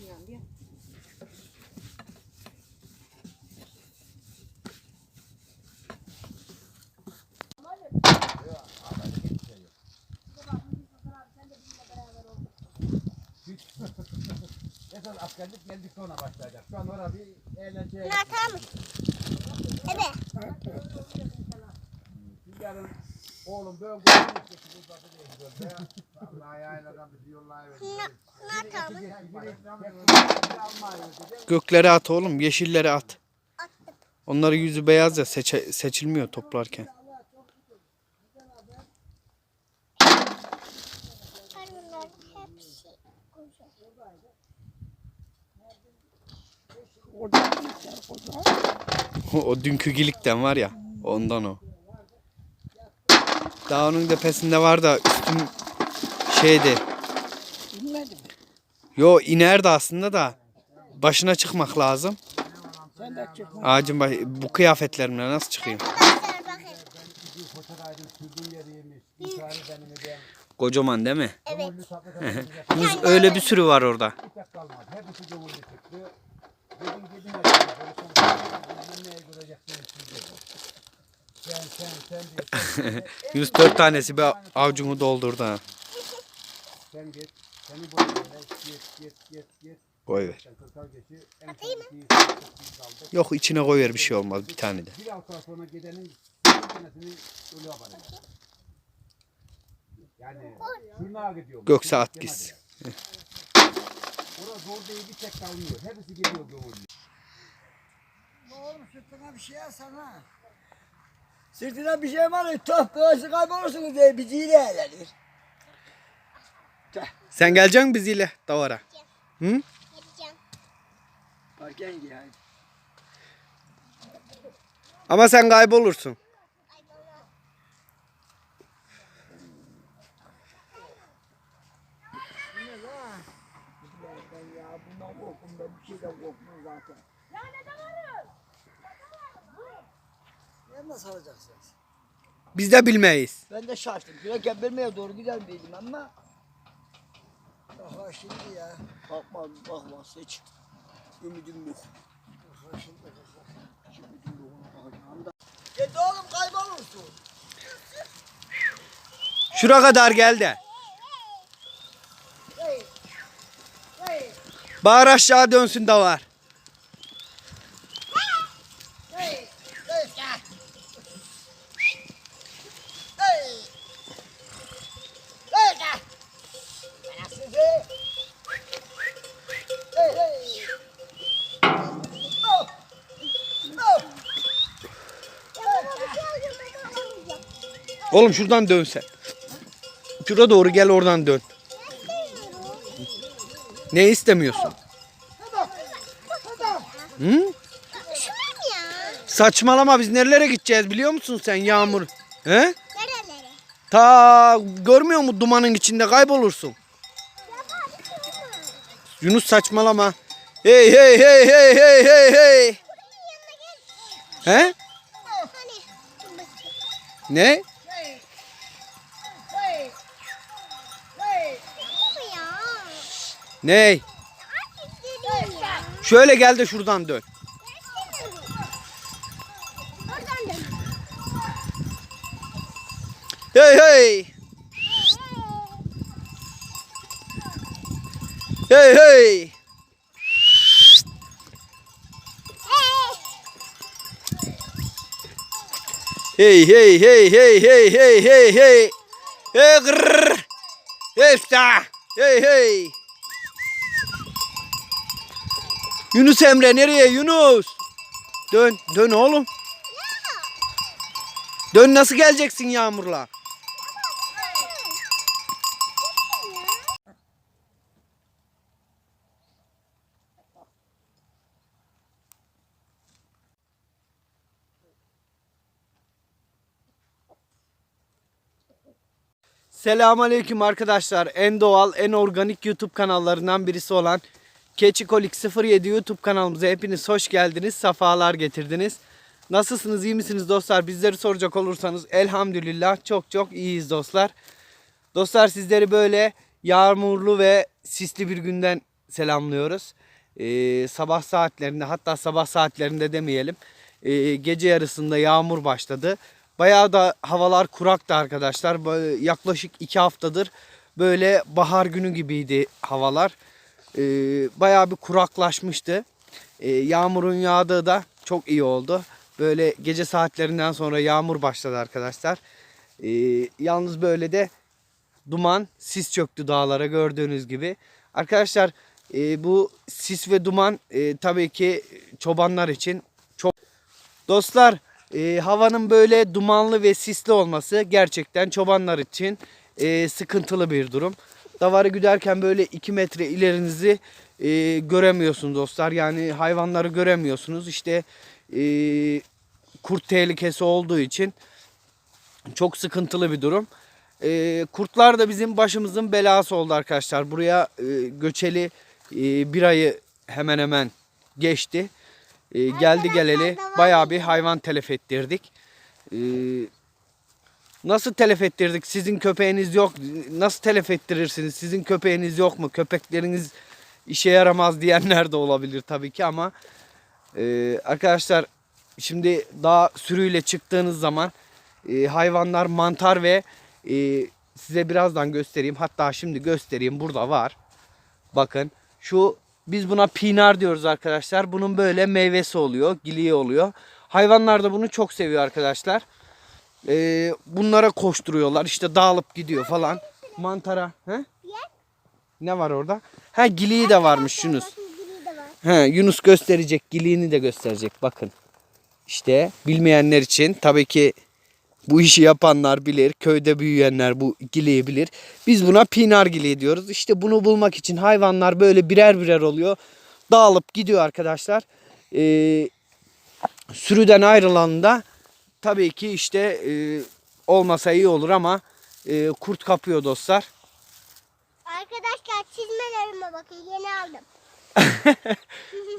yani diye. Esas askerlik geldik sonra başlayacak. Şu an orada bir eğlence. Bunlar tamam mı? Evet. Yarın oğlum böyle şu burada diye gidiyoruz ya. Vallahi yayladan bizi mı? Gökleri at oğlum, yeşilleri at. Attım. Onların yüzü beyaz ya seçe- seçilmiyor toplarken. O dünkü gilikten var ya, ondan o. Daha onun tepesinde var da üstüm şeydi. Bilmedi mi? Yo inerdi aslında da başına çıkmak lazım. Sen de çıkma. Ağacın baş- bu kıyafetlerimle nasıl çıkayım? Kocaman değil mi? Evet. Yüz öyle bir sürü var orada. Sen neye göreceksiniz siz dedi. Sen sen sen diye. 104 tanesi bir avcumu doldurdu ha. Sen git. Seni boy ver. Git git git git. Koy ver. İkiyi kaldı. Yok içine koy ver bir şey olmaz bir tane de. Bir hafta sonra gidenin bir tanesini ölü yaparım. Yani şurnağa gidiyor. Gökse at gitsin. Orada zor değil bir tek kalmıyor. Hepsi gidiyor gönüllü. Oğlum sırtına bir şey alsana. Sırtına bir şey var ya top böylesi kaybolursunuz diye biciyle eğlenir. Sen gelecek misin biziyle davara? Hı? Gideceğim. Fark yenge yani. Ama sen kaybolursun. Ben ya bundan korkum ben bir şeyden korkmam zaten. Ne nasıl alacaksınız? Biz de bilmeyiz. Ben de şaştım. Şuraya bilmeye doğru gider miydim ama. Aha şimdi ya. Bakma bakma hiç. Ümidim yok. Aha şimdi Hiç ümidim yok. Git oğlum kaybolursun. Şura kadar gel de. Bağır aşağı dönsün davar. Hey. Hey. Hey. Hey. Ben sizi. Hey hey. Oh. Oh. Oğlum şuradan dön sen. Şura doğru gel oradan dön. Ne istemiyorsun? Hı? Saçmalama biz nerelere gideceğiz biliyor musun sen Yağmur? He? Nerelere? Ta görmüyor musun dumanın içinde kaybolursun. Yunus saçmalama. Hey hey hey hey hey hey hey. He? Ne? Ney? Şöyle gel de şuradan dön. Hey hey. Hey hey. Hey hey hey hey hey hey hey hey. Hey grrr. Hey sta. Hey hey. Yunus Emre nereye Yunus? Dön, dön oğlum. Dön nasıl geleceksin yağmurla? Selamünaleyküm arkadaşlar. En doğal, en organik YouTube kanallarından birisi olan Keçikolik 07 YouTube kanalımıza hepiniz hoş geldiniz. Safalar getirdiniz. Nasılsınız, iyi misiniz dostlar? Bizleri soracak olursanız elhamdülillah çok çok iyiyiz dostlar. Dostlar sizleri böyle yağmurlu ve sisli bir günden selamlıyoruz. Ee, sabah saatlerinde hatta sabah saatlerinde demeyelim. Ee, gece yarısında yağmur başladı. Bayağı da havalar kuraktı arkadaşlar. Böyle yaklaşık iki haftadır böyle bahar günü gibiydi havalar. Ee, bayağı bir kuraklaşmıştı. Ee, yağmurun yağdığı da çok iyi oldu. Böyle gece saatlerinden sonra yağmur başladı arkadaşlar. Ee, yalnız böyle de duman, sis çöktü dağlara gördüğünüz gibi. Arkadaşlar e, bu sis ve duman e, tabii ki çobanlar için çok... Dostlar e, havanın böyle dumanlı ve sisli olması gerçekten çobanlar için e, sıkıntılı bir durum. Davarı güderken böyle 2 metre ilerinizi e, göremiyorsunuz dostlar. Yani hayvanları göremiyorsunuz. İşte e, kurt tehlikesi olduğu için çok sıkıntılı bir durum. Ee, kurtlar da bizim başımızın belası oldu arkadaşlar. Buraya e, göçeli e, bir ayı hemen hemen geçti. E, geldi geleli bayağı bir hayvan telef ettirdik. E, nasıl telef ettirdik? Sizin köpeğiniz yok. Nasıl telef ettirirsiniz? Sizin köpeğiniz yok mu? Köpekleriniz işe yaramaz diyenler de olabilir tabii ki ama e, arkadaşlar şimdi daha sürüyle çıktığınız zaman e, hayvanlar mantar ve e, size birazdan göstereyim. Hatta şimdi göstereyim. Burada var. Bakın şu biz buna pinar diyoruz arkadaşlar. Bunun böyle meyvesi oluyor. Giliği oluyor. Hayvanlar da bunu çok seviyor arkadaşlar. E, bunlara koşturuyorlar. İşte dağılıp gidiyor falan. Mantara. He? Ne var orada? Ha giliği de varmış Yunus. He, Yunus gösterecek, giliğini de gösterecek. Bakın. İşte bilmeyenler için tabii ki bu işi yapanlar bilir. Köyde büyüyenler bu giliği bilir. Biz buna pinar giliği diyoruz. İşte bunu bulmak için hayvanlar böyle birer birer oluyor. Dağılıp gidiyor arkadaşlar. Ee, sürüden ayrılanında tabii ki işte e, olmasa iyi olur ama e, kurt kapıyor dostlar. Arkadaşlar çizmelerime bakın yeni aldım.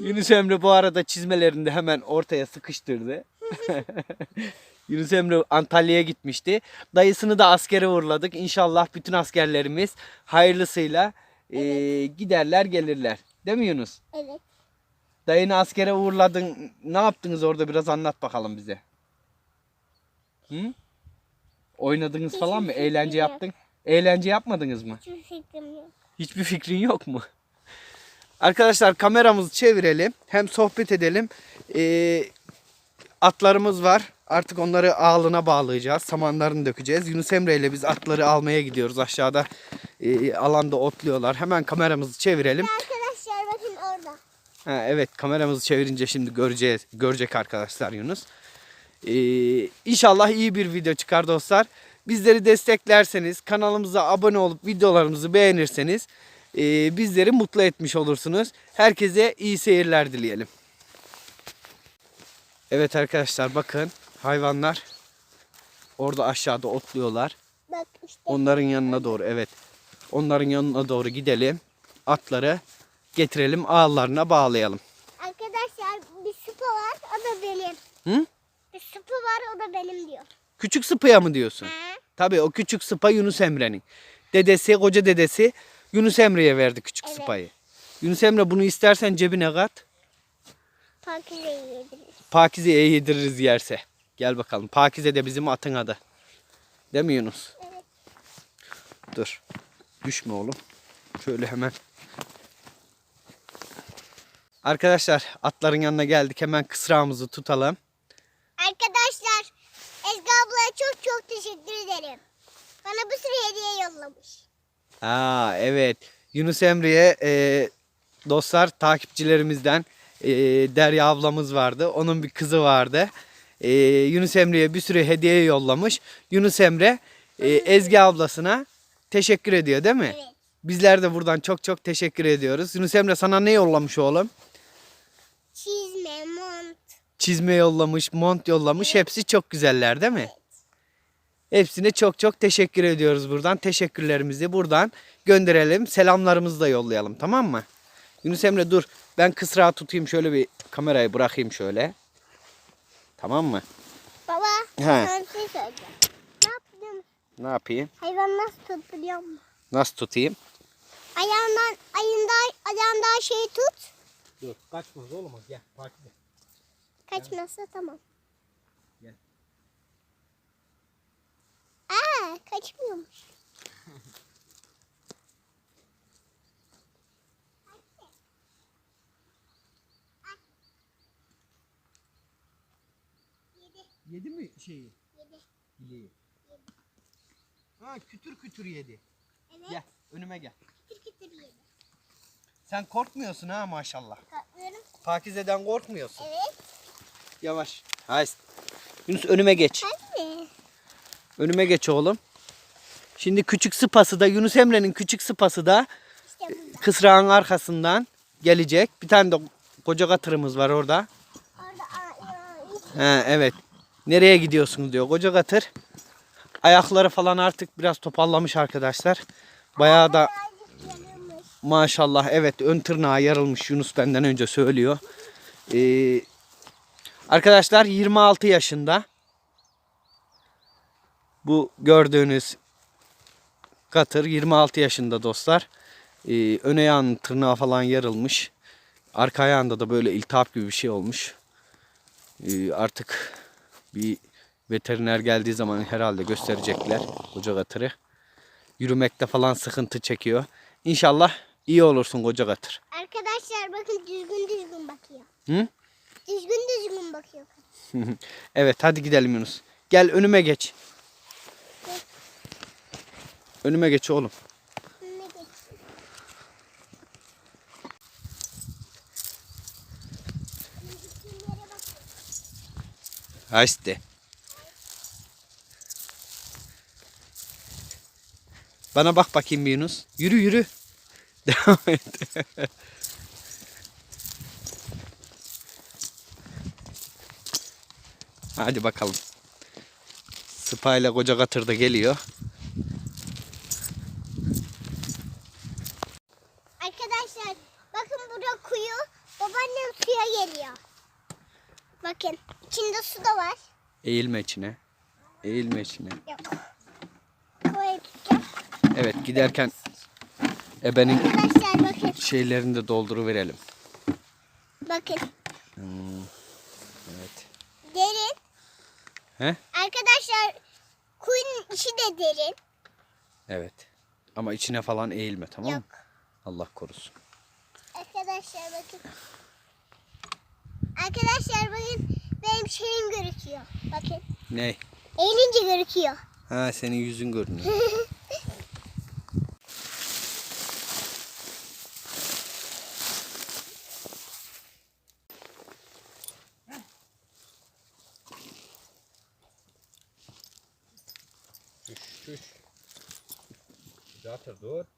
Yunus Emre bu arada çizmelerini de hemen ortaya sıkıştırdı. Yunus Emre Antalya'ya gitmişti. Dayısını da askere uğurladık. İnşallah bütün askerlerimiz hayırlısıyla e, giderler gelirler. Değil mi Yunus? Evet. Dayını askere uğurladın. Ne yaptınız orada biraz anlat bakalım bize. Hı? Oynadınız falan mı? Fikrim Eğlence yok. yaptın. Eğlence yapmadınız mı? Hiçbir fikrim yok. Hiçbir fikrin yok mu? Arkadaşlar kameramızı çevirelim. Hem sohbet edelim. Ee, atlarımız var. Artık onları ağlına bağlayacağız. Samanlarını dökeceğiz. Yunus Emre ile biz atları almaya gidiyoruz. Aşağıda e, alanda otluyorlar. Hemen kameramızı çevirelim. Arkadaşlar bakın orada. Ha, evet kameramızı çevirince şimdi göreceğiz. Görecek arkadaşlar Yunus. Ee, inşallah iyi bir video çıkar dostlar. Bizleri desteklerseniz, kanalımıza abone olup videolarımızı beğenirseniz e, bizleri mutlu etmiş olursunuz. Herkese iyi seyirler dileyelim. Evet arkadaşlar bakın hayvanlar orada aşağıda otluyorlar. Bak işte. Onların yanına doğru evet. Onların yanına doğru gidelim. Atları getirelim ağlarına bağlayalım. Arkadaşlar bir sıpa var o da benim. Hı? Bir sıpa var o da benim diyor. Küçük sıpaya mı diyorsun? He? Tabii o küçük sıpa Yunus Emre'nin. Dedesi, koca dedesi Yunus Emre'ye verdi küçük Evet. sıpayı. Yunus Emre bunu istersen cebine kat. Pakizeyi yediririz. Pakize'ye yediririz yerse. Gel bakalım. Pakize de bizim atın adı. Değil mi Yunus? Evet. Dur. Düşme oğlum. Şöyle hemen. Arkadaşlar atların yanına geldik. Hemen kısrağımızı tutalım. Ezgi ablaya çok çok teşekkür ederim. Bana bir sürü hediye yollamış. Aa evet. Yunus Emre'ye e, dostlar takipçilerimizden e, Derya ablamız vardı. Onun bir kızı vardı. E, Yunus Emre'ye bir sürü hediye yollamış. Yunus Emre e, Ezgi ablasına teşekkür ediyor değil mi? Evet. Bizler de buradan çok çok teşekkür ediyoruz. Yunus Emre sana ne yollamış oğlum? Çizme, mont. Çizme yollamış, mont yollamış. Hepsi çok güzeller değil mi? Hepsine çok çok teşekkür ediyoruz buradan. Teşekkürlerimizi buradan gönderelim. Selamlarımızı da yollayalım tamam mı? Yunus Emre dur. Ben kısrağı tutayım şöyle bir kamerayı bırakayım şöyle. Tamam mı? Baba He. bir şey söyleyeceğim. Ne yaptın? Ne yapayım? Hayvan nasıl tut biliyor musun? Nasıl tutayım? Ayağından, ayından, ayağından şeyi tut. Dur kaçmaz oğlum gel takip et. Kaçmazsa tamam. Gel. Aa kaçmıyormuş. Yedi mi şeyi? Yedi. Bileği. Ha kütür kütür yedi. Evet. Gel önüme gel. Kütür kütür yedi. Sen korkmuyorsun ha maşallah. Katlıyorum. Pakize'den korkmuyorsun. Evet. Yavaş. Hayır. Yunus önüme geç. Hadi. Önüme geç oğlum. Şimdi küçük sıpası da Yunus Emre'nin küçük sıpası da İşte kısrağın arkasından gelecek. Bir tane de koca katırımız var orada. Orada He, evet. Nereye gidiyorsunuz diyor koca katır. Ayakları falan artık biraz topallamış arkadaşlar. Bayağı da maşallah evet ön tırnağı yarılmış Yunus benden önce söylüyor. Ee, arkadaşlar 26 yaşında. Bu gördüğünüz katır 26 yaşında dostlar. Ee, ön ayağının tırnağı falan yarılmış. Arka ayağında da böyle iltihap gibi bir şey olmuş. Ee, artık bir veteriner geldiği zaman herhalde gösterecekler koca katırı. Yürümekte falan sıkıntı çekiyor. İnşallah iyi olursun koca katır. Arkadaşlar bakın düzgün düzgün bakıyor. Hı? Düzgün düzgün bakıyor. evet hadi gidelim Yunus. Gel önüme geç. Önüme geç oğlum. Ne geçsin? Gittiğim yere bakıyor. Ha işte. Bana bak bakayım bir Yunus. Yürü yürü. Devam et. Hadi bakalım. Sıpa ile koca katır da geliyor. Arkadaşlar bakın burada kuyu. Babaannem suya geliyor. Bakın içinde su da var. Eğilme içine. Eğilme içine. Yok. Evet giderken ebenin şeylerini de dolduruverelim. Bakın. Evet. He? Arkadaşlar kuyunun içi de derin. Evet. Ama içine falan eğilme tamam mı? Yok. Allah korusun. Arkadaşlar bakın. Arkadaşlar bakın benim şeyim gözüküyor. Bakın. Ne? Eğilince gözüküyor. Ha senin yüzün görünüyor. Zaten dur. Düş.